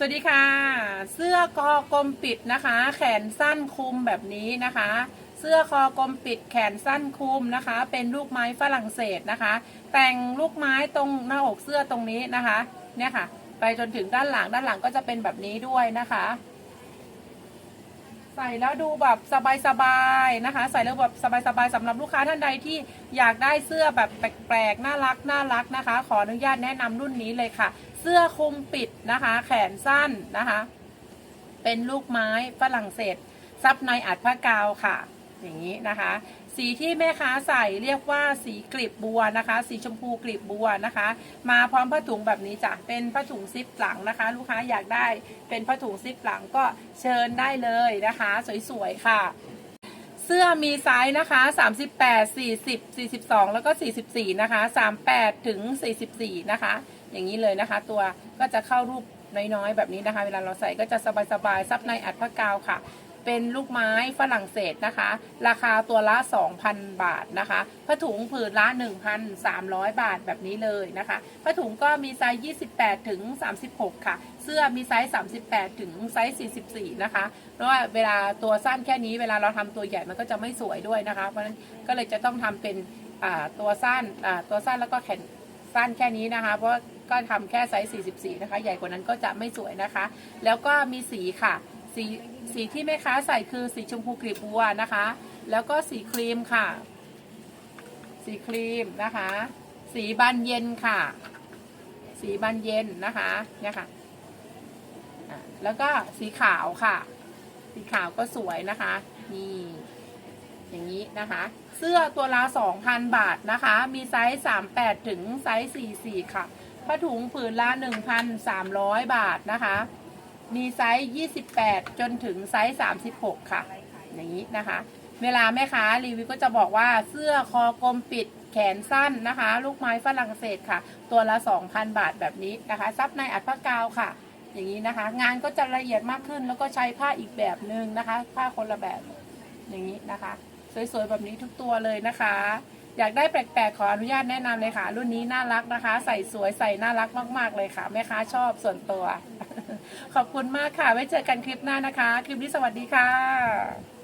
สวัสดีค่ะ เสื้อคอกลมปิดนะคะ แขนสั้นคลุมแบบนี้นะคะ เสื้อคอกลมปิดแขนสั้นคลุมนะคะ เป็นลูกไม้ฝรั่งเศสนะคะ แต่งลูกไม้ตรงหน้าอกเสื้อตรงนี้นะคะ เนี่ยค่ะ ไปจนถึงด้านหลังด้านหลังก็จะเป็นแบบนี้ด้วยนะคะ ใส่แล้วดูแบบสบายๆนะคะ ใส่แล้วแบบสบายๆสำหรับลูกค้าท่านใดที่อยากได้เสื้อแบบแปลกๆน่ารักน่ารักนะคะ ขออนุญาตแนะนำรุ่นนี้เลยค่ะ เสื้อคลุมปิดนะคะ แขนสั้นนะคะ เป็นลูกไม้ฝรั่งเศสซับในอัดผ้ากาวค่ะ อย่างนี้นะคะ สีที่แม่ค้าใส่เรียกว่าสีกลีบบัวนะคะ สีชมพูกลีบบัวนะคะ มาพร้อมผ้าถุงแบบนี้จ้ะเป็นผ้าถุงซิปหลังนะคะ ลูกค้าอยากได้เป็นผ้าถุงซิปหลังก็เชิญได้เลยนะคะ สวยๆค่ะเสื้อมีไซส์นะคะ 38 40 42 แล้วก็ 44 นะคะ 38 ถึง 44 นะคะ อย่างนี้เลยนะคะ ตัวก็จะเข้ารูปน้อยๆ แบบนี้นะคะ เวลาเราใส่ก็จะสบายๆ ซับในอัดผ้ากาวค่ะ เป็นลูกไม้ฝรั่งเศสนะคะ ราคาตัวละ 2,000 บาทนะคะผ้าถุงผืนละ 1,300 บาทแบบนี้เลยนะคะผ้าถุงก็มีไซส์28 ถึง 36 ค่ะ เสื้อมีไซส์ 38 ถึงไซส์ 44 นะคะเพราะว่าเวลาตัวสั้นแค่นี้เวลาเราทำตัวใหญ่มันก็จะไม่สวยด้วยนะคะ เพราะฉะนั้นก็เลยจะต้องทำเป็นตัวสั้นตัวสั้นแล้วก็แขนสั้นแค่นี้นะคะ เพราะก็ทำแค่ไซส์ 44 นะคะ ใหญ่กว่านั้นก็จะไม่สวยนะคะ แล้วก็มีสีค่ะ สีสีที่แม่ค้าใส่คือสีชมพูกลีบบัวนะคะ แล้วก็สีครีมค่ะ สีครีมนะคะ สีบานเย็นค่ะ สีบานเย็นนะคะเนี่ยค่ะอะแล้วก็สีขาวค่ะ สีขาวก็สวยนะคะนี่อย่างนี้นะคะ เสื้อตัวละ2,000 บาทนะคะ มีไซส์ 38 ถึงไซส์ 44 ค่ะผ้าถุงผืนละ 1,300 บาทนะคะ มีไซส์ 28 จนถึงไซส์ 36 ค่ะ อย่างนี้นะคะ เวลาแม่ค้ารีวิวก็จะบอกว่าเสื้อคอกลมปิดแขนสั้นนะคะ ลูกไม้ฝรั่งเศสค่ะ ตัวละ 2,000 บาทแบบนี้นะคะ ซับในอัดผ้ากาวค่ะ อย่างนี้นะคะ งานก็จะละเอียดมากขึ้นแล้วก็ใช้ผ้าอีกแบบหนึ่งนะคะ ผ้าคนละแบบ อย่างนี้นะคะ สวยๆแบบนี้ทุกตัวเลยนะคะ อยากได้แปลกๆ ขออนุญาตแนะนำเลยค่ะ รุ่นนี้น่ารักนะคะ ใส่สวยใส่น่ารักมากๆเลยค่ะแม่ค้าชอบส่วนตัว ขอบคุณมากค่ะ ไว้เจอกันคลิปหน้านะคะ คลิปนี้สวัสดีค่ะ